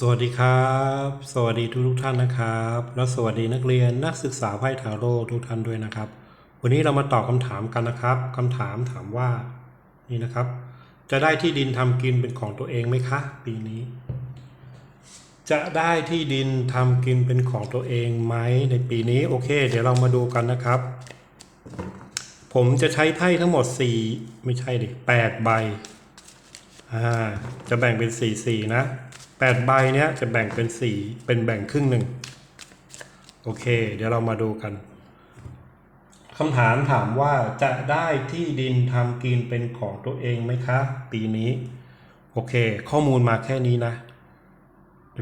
สวัสดีครับ สวัสดีทุกทุกท่านนะครับ และสวัสดีนักเรียนนักศึกษาไพ่ทาโร่ทุกท่านด้วยนะครับ วันนี้เรามาตอบคำถามกันนะครับคำถามถามว่านี่นะครับ จะได้ที่ดินทำกินเป็นของตัวเองไหมคะ ปีนี้ จะได้ที่ดินทำกินเป็นของตัวเองไหมในปีนี้โอเค เดี๋ยวเรามาดูกันนะครับ ผมจะใช้ไพ่ทั้งหมด 4 ไม่ใช่ดิ8ใบอ่าจะแบ่งเป็นสี่สี่นะ แปดใบเนี้ยจะแบ่งเป็นสี่เป็นแบ่งครึ่งหนึ่งโอเค เดี๋ยวเรามาดูกันคำถามถามว่าจะได้ที่ดินทำกินเป็นของตัวเองไหมคะ ปีนี้ โอเค ข้อมูลมาแค่นี้นะ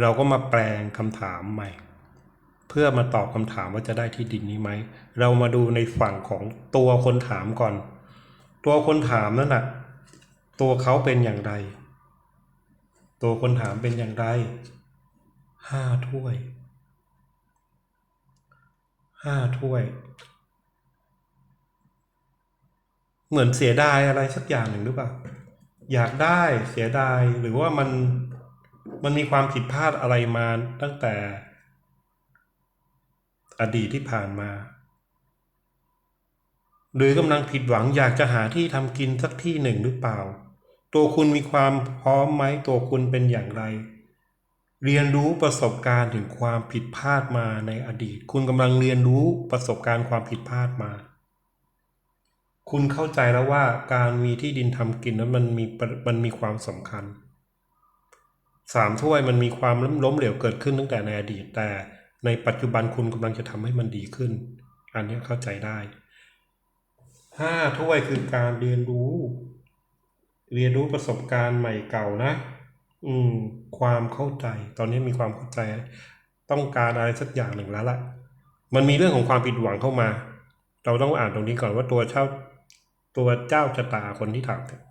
เราก็มาแปลงคำถามใหม่ เพื่อมาตอบคำถามว่าจะได้ที่ดินนี้ไหม เรามาดูในฝั่งของตัวคนถามก่อน ตัวคนถามนั่นน่ะ ตัวเขาเป็นอย่างไร ตัวคนถามเป็นอย่างไรห้าถ้วยห้าถ้วย เหมือนเสียดายอะไรสักอย่างหนึ่งหรือเปล่า อยากได้เสียดายหรือว่ามันมันมีความผิดพลาดอะไรมาตั้งแต่ อดีตที่ผ่านมา หรือกำลังผิดหวังอยากจะหาที่ทำกินสักที่หนึ่งหรือเปล่า ตัวคุณมีความพร้อมไหมตัวคุณเป็นอย่างไร เรียนรู้ประสบการณ์ถึงความผิดพลาดมาในอดีต คุณกำลังเรียนรู้ประสบการณ์ความผิดพลาดมา คุณเข้าใจแล้วว่าการมีที่ดินทำกินนั้นมันมีมันมีความสำคัญสามถ้วยมันมีความล้มล้มเหลวเกิดขึ้นตั้งแต่ในอดีต แต่ในปัจจุบันคุณกำลังจะทำให้มันดีขึ้น อันนี้เข้าใจได้ห้าถ้วยคือการเรียนรู้ เรียนรู้ประสบการณ์ใหม่เก่านะ อืม ความเข้าใจ ตอนนี้มีความเข้าใจ ต้องการอะไรสักอย่างหนึ่งแล้วล่ะ มันมีเรื่องของความผิดหวังเข้ามา เราต้องอ่านตรงนี้ก่อนว่าตัวเช่าตัวเจ้าชะตาคนที่ถามเนี่ย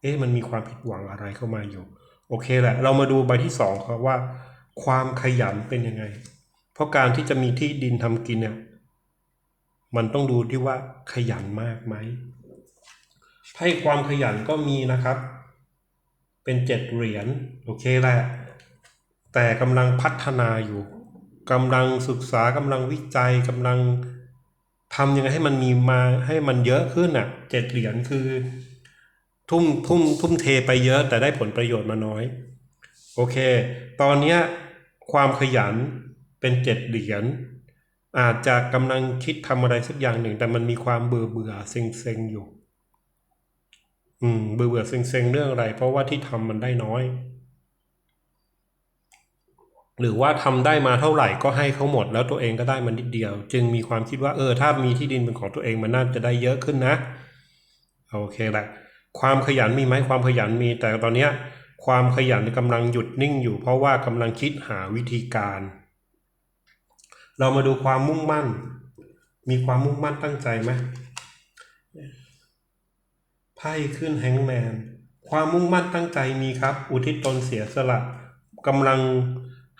เอ๊ะมันมีความผิดหวังอะไรเข้ามาอยู่ โอเคแหละ เรามาดูใบที่สองครับว่า ความขยันเป็นยังไง เพราะการที่จะมีที่ดินทำกินเนี่ย มันต้องดูที่ว่าขยันมากไหม ให้ความขยันก็มีนะครับ เป็นเจ็ดเหรียญโอเคแหละแต่กำลังพัฒนาอยู่กำลังศึกษากำลังวิจัยกำลังทำยังไงให้มันมีมาให้มันเยอะขึ้นอะเจ็ดเหรียญคือ ทุ่มทุ่มทุ่มเทไปเยอะแต่ได้ผลประโยชน์มาน้อย โอเค ตอนเนี้ยความขยันเป็นเจ็ดเหรียญอาจจะกำลังคิดทำอะไรสักอย่างหนึ่ง แต่มันมีความเบื่อเบื่อเซ็งเซ็งๆอยู่ อืมเบื่อเบื่อเซ็งเซ็งเรื่องอะไร เพราะว่าที่ทำมันได้น้อย หรือว่าทำได้มาเท่าไหร่ก็ให้เขาหมด แล้วตัวเองก็ได้มันนิดเดียว จึงมีความคิดว่าเออ ถ้ามีที่ดินเป็นของตัวเองมันน่าจะได้เยอะขึ้นนะโอเคแหละความขยันมีไหมความขยันมี แต่ตอนเนี้ยความขยันกำลังหยุดนิ่งอยู่ เพราะว่ากำลังคิดหาวิธีการ เรามาดูความมุ่งมั่น มีความมุ่งมั่นตั้งใจไหม ไพ่ขึ้นแฮงแมน ความมุ่งมั่นตั้งใจมีครับ อุทิศตนเสียสละกำลัง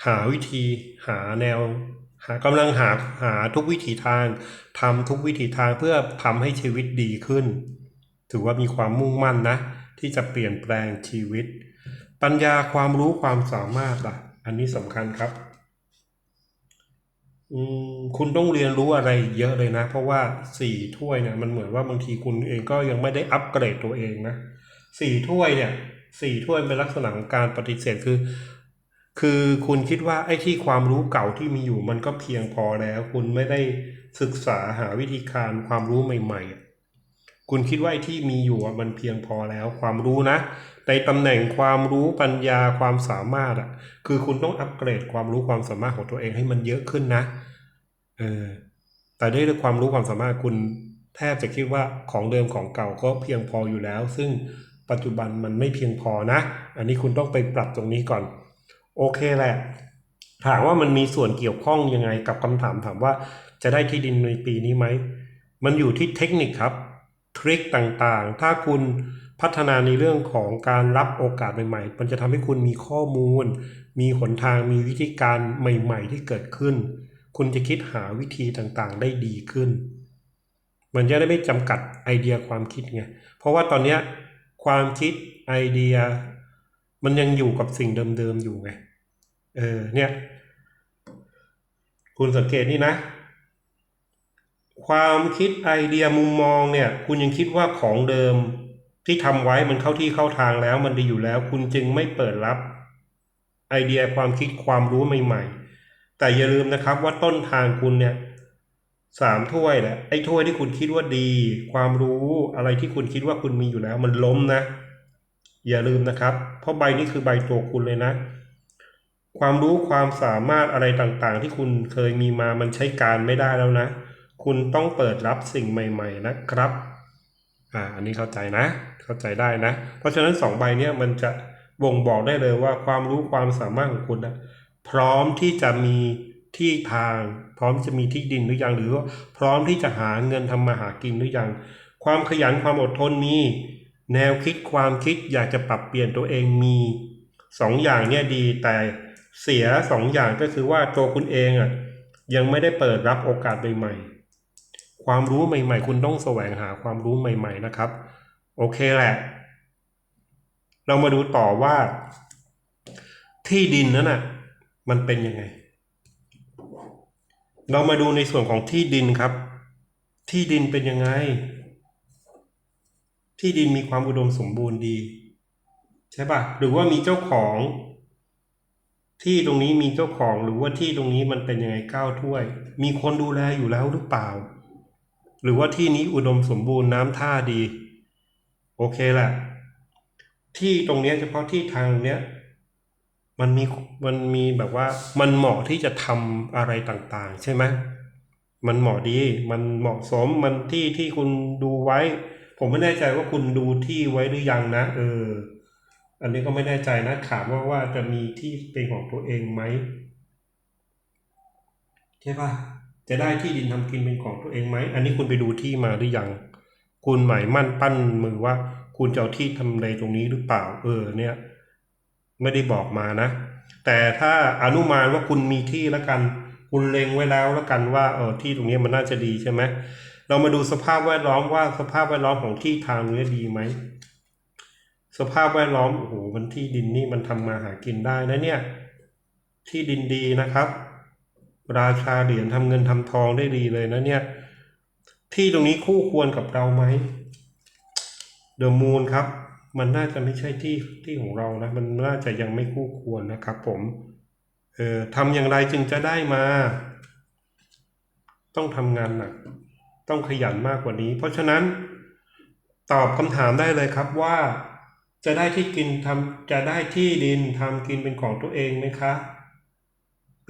หาวิธีหาแนว หากำลังหาหาทุกวิถีทางทำทุกวิถีทางเพื่อทำให้ชีวิตดีขึ้น ถือว่ามีความมุ่งมั่นนะ ที่จะเปลี่ยนแปลงชีวิต ปัญญาความรู้ความสามารถล่ะ อันนี้สำคัญครับ คุณต้องเรียนรู้อะไรเยอะเลยนะ เพราะว่าสี่ถ้วยเนี่ยมันเหมือนว่าบางทีคุณเองก็ยังไม่ได้อัปเกรดตัวเองนะสี่ถ้วยเนี่ยสี่ถ้วยเป็นลักษณะของการปฏิเสธคือ คือคุณคิดว่าไอ้ที่ความรู้เก่าที่มีอยู่มันก็เพียงพอแล้ว คุณไม่ได้ศึกษาหาวิธีการความรู้ใหม่ ๆ คุณคิดว่าที่มีอยู่มันเพียงพอแล้วความรู้นะ ในตำแหน่งความรู้ปัญญาความสามารถอะ คือคุณต้องอัปเกรดความรู้ความสามารถของตัวเองให้มันเยอะขึ้นนะเออแต่ด้วยความรู้ความสามารถคุณแทบจะคิดว่าของเดิมของเก่าก็เพียงพออยู่แล้ว ซึ่งปัจจุบันมันไม่เพียงพอนะ อันนี้คุณต้องไปปรับตรงนี้ก่อน โอเคแหละ ถามว่ามันมีส่วนเกี่ยวข้องยังไงกับคำถามถามว่าจะได้ที่ดินในปีนี้ไหม มันอยู่ที่เทคนิคครับ ทริคต่างๆ ถ้าคุณพัฒนาในเรื่องของการรับโอกาสใหม่ๆ มันจะทำให้คุณมีข้อมูล มีหนทาง มีวิธีการใหม่ ๆ ที่เกิดขึ้น คุณจะคิดหาวิธีต่างๆ ได้ดีขึ้น มันจะได้ไม่จำกัดไอเดียความคิดไง เพราะว่าตอนนี้ความคิดไอเดีย มันยังอยู่กับสิ่งเดิมๆอยู่ไง เออเนี่ย คุณสังเกตนี่นะ ความคิดไอเดียมุมมองเนี่ย คุณยังคิดว่าของเดิมที่ทำไว้มันเข้าที่เข้าทางแล้วมันดีอยู่แล้ว คุณจึงไม่เปิดรับ ไอเดียความคิดความรู้ใหม่ ๆ แต่อย่าลืมนะครับว่าต้นทางคุณเนี่ยสามถ้วยแหละไอ้ถ้วยที่คุณคิดว่าดี ความรู้อะไรที่คุณคิดว่าคุณมีอยู่แล้ว มันล้มนะ อย่าลืมนะครับ เพราะใบนี้คือใบตัวคุณเลยนะ ความรู้ความสามารถอะไรต่างๆ ที่คุณเคยมีมามันใช้การไม่ได้แล้วนะ คุณต้องเปิดรับสิ่งใหม่ ๆ นะครับ อ่า อันนี้เข้าใจนะ เข้าใจได้นะ เพราะฉะนั้นสองใบเนี้ยมันจะบ่งบอกได้เลยว่าความรู้ความสามารถของคุณนะพร้อมที่จะมีที่ทาง พร้อมจะมีที่ดินหรือยังหรือว่าพร้อมที่จะหาเงินทำมาหากินหรือยัง ความขยันความอดทนมี แนวคิดความคิดอยากจะปรับเปลี่ยนตัวเองมีสองอย่างเนี่ยดีแต่เสียสองอย่างก็คือว่าตัวคุณเองอะยังไม่ได้เปิดรับโอกาสใหม่ๆ ความรู้ใหม่ ๆ คุณต้องแสวงหาความรู้ใหม่ ๆ นะครับ โอเคแหละ เรามาดูต่อว่า ที่ดินนั้นน่ะ มันเป็นยังไง เรามาดูในส่วนของที่ดินครับ ที่ดินเป็นยังไง ที่ดินมีความอุดมสมบูรณ์ดี ใช่ปะหรือว่ามีเจ้าของ ที่ตรงนี้มีเจ้าของหรือว่าที่ตรงนี้มันเป็นยังไงก้าวถ้วย มีคนดูแลอยู่แล้วหรือเปล่า หรือว่าที่นี้อุดมสมบูรณ์น้ำท่าดี โอเคแหละที่ตรงนี้เฉพาะที่ทางเนี้ยมันมีมันมีแบบว่ามันเหมาะที่จะทำอะไรต่างๆ ใช่ไหมมันเหมาะดี มันเหมาะสมมันที่ที่คุณดูไว้ ผมไม่แน่ใจว่าคุณดูที่ไว้หรือยังนะเออ อันนี้ก็ไม่แน่ใจนะถามว่าว่าจะมีที่เป็นของตัวเองไหมใช่ปะ จะได้ที่ดินทำกินเป็นของตัวเองไหม อันนี้คุณไปดูที่มาหรือยัง คุณหมายมั่นปั้นมือว่า คุณจะเอาที่ทำเลตรงนี้หรือเปล่า เออ เนี่ย ไม่ได้บอกมานะ แต่ถ้าอนุมานว่าคุณมีที่แล้วกัน คุณเล็งไว้แล้วแล้วกันว่า เออ ที่ตรงนี้มันน่าจะดีใช่ไหม เรามาดูสภาพแวดล้อมว่าสภาพแวดล้อมของที่ทางนี้ดีไหม สภาพแวดล้อม โอ้โห มันที่ดินนี่มันทำมาหากินได้นะเนี่ย ที่ดินดีนะครับ ราชาเหรียญทำเงินทำทองได้ดีเลยนะเนี่ย ที่ตรงนี้คู่ควรกับเราไหมเดอะมูนครับ มันน่าจะไม่ใช่ที่ที่ของเรานะ มันน่าจะยังไม่คู่ควรนะครับ ผม เอ่อทำอย่างไรจึงจะได้มา ต้องทำงานหนัก ต้องขยันมากกว่านี้ เพราะฉะนั้นตอบคำถามได้เลยครับว่าจะได้ที่กินทำจะได้ที่ดินทำกินเป็นของตัวเองไหมคะ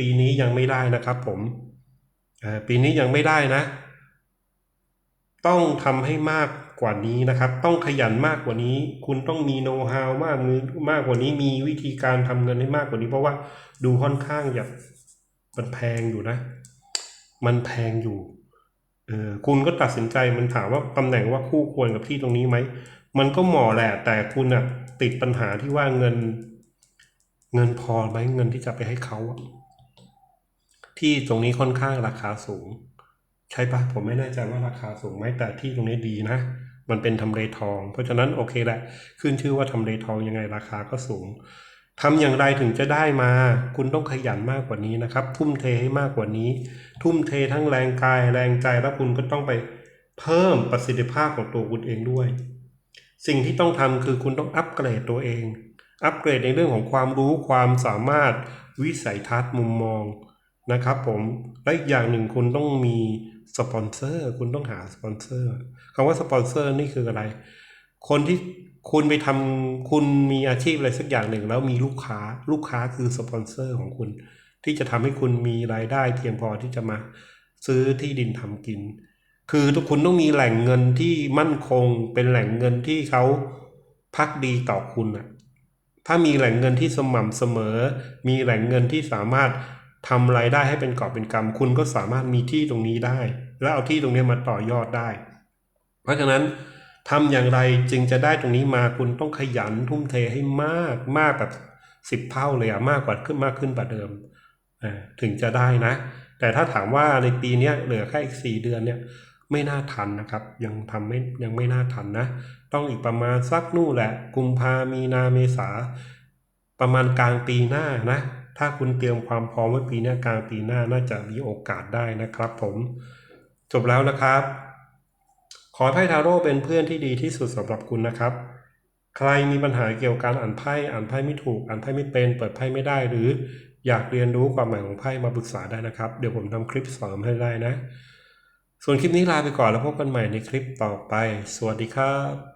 ปีนี้ยังไม่ได้นะครับผมปีนี้ยังไม่ได้นะ ต้องทำให้มากกว่านี้นะครับ ต้องขยันมากกว่านี้ คุณต้องมีโน้ตฮาวมากมือมากกว่านี้มีวิธีการทำเงินให้มากกว่านี้ เพราะว่าดูค่อนข้างแบบมันแพงอยู่นะ มันแพงอยู่เออคุณก็ตัดสินใจมันถามว่าตำแหน่งว่าคู่ควรกับที่ตรงนี้ไหมมันก็เหมาะแหละ แต่คุณอะติดปัญหาที่ว่าเงิน เงินพอไหมเงินที่จะไปให้เขาอะ ที่ตรงนี้ค่อนข้างราคาสูง ใช่ปะผมไม่แน่ใจว่าราคาสูงไหมแต่ที่ตรงนี้ดีนะ มันเป็นทำเลทอง เพราะฉะนั้นโอเคแหละ ขึ้นชื่อว่าทำเลทองยังไงราคาก็สูงทำอย่างไรถึงจะได้มา คุณต้องขยันมากกว่านี้นะครับ ทุ่มเทให้มากกว่านี้ ทุ่มเททั้งแรงกายแรงใจแล้วคุณก็ต้องไปเพิ่มประสิทธิภาพของตัวคุณเองด้วย สิ่งที่ต้องทำคือคุณต้องอัปเกรดตัวเอง อัปเกรดในเรื่องของความรู้ความสามารถวิสัยทัศน์มุมมอง นะครับผม และอีกอย่างหนึ่งคุณต้องมีสปอนเซอร์ คุณต้องหาสปอนเซอร์คำว่าสปอนเซอร์นี่คืออะไร คนที่คุณไปทำคุณมีอาชีพอะไรสักอย่างหนึ่ง แล้วมีลูกค้าลูกค้าคือสปอนเซอร์ของคุณ ที่จะทำให้คุณมีรายได้เพียงพอที่จะมาซื้อที่ดินทำกิน คือทุกคุณต้องมีแหล่งเงินที่มั่นคง เป็นแหล่งเงินที่เขาพักดีต่อคุณอะถ้ามีแหล่งเงินที่สม่ำเสมอ มีแหล่งเงินที่สามารถ ทำรายได้ให้เป็นกอบเป็นกำคุณก็สามารถมีที่ตรงนี้ได้ แล้วเอาที่ตรงนี้มาต่อยอดได้ เพราะฉะนั้นทำอย่างไรจึงจะได้ตรงนี้มาคุณต้องขยันทุ่มเทให้มากมากแบบสิบเท่าเลยอะมากกว่าขึ้นมากขึ้นกว่าเดิมถึงจะได้นะ แต่ถ้าถามว่าในปีนี้เหลือแค่อีกสี่เดือนเนี่ยไม่น่าทันนะครับ ยังทำไม่ยังไม่น่าทันนะ ต้องอีกประมาณสักนู่นแหละ กุมภามีนาเมษาประมาณกลางปีหน้านะ ถ้าคุณเตรียมความพร้อมไว้ปีหน้ากลางปีหน้าน่าจะมีโอกาสได้นะครับ ผมจบแล้วนะครับ ขอไพ่ทาโร่เป็นเพื่อนที่ดีที่สุดสำหรับคุณนะครับ ใครมีปัญหาเกี่ยวกับการอ่านไพ่อ่านไพ่ไม่ถูก อ่านไพ่ไม่เป็น เปิดไพ่ไม่ได้หรืออยากเรียนรู้ความหมายของไพ่มาปรึกษาได้นะครับ เดี๋ยวผมทำคลิปสอนให้ได้นะ ส่วนคลิปนี้ลาไปก่อนแล้วพบกันใหม่ในคลิปต่อไป สวัสดีครับ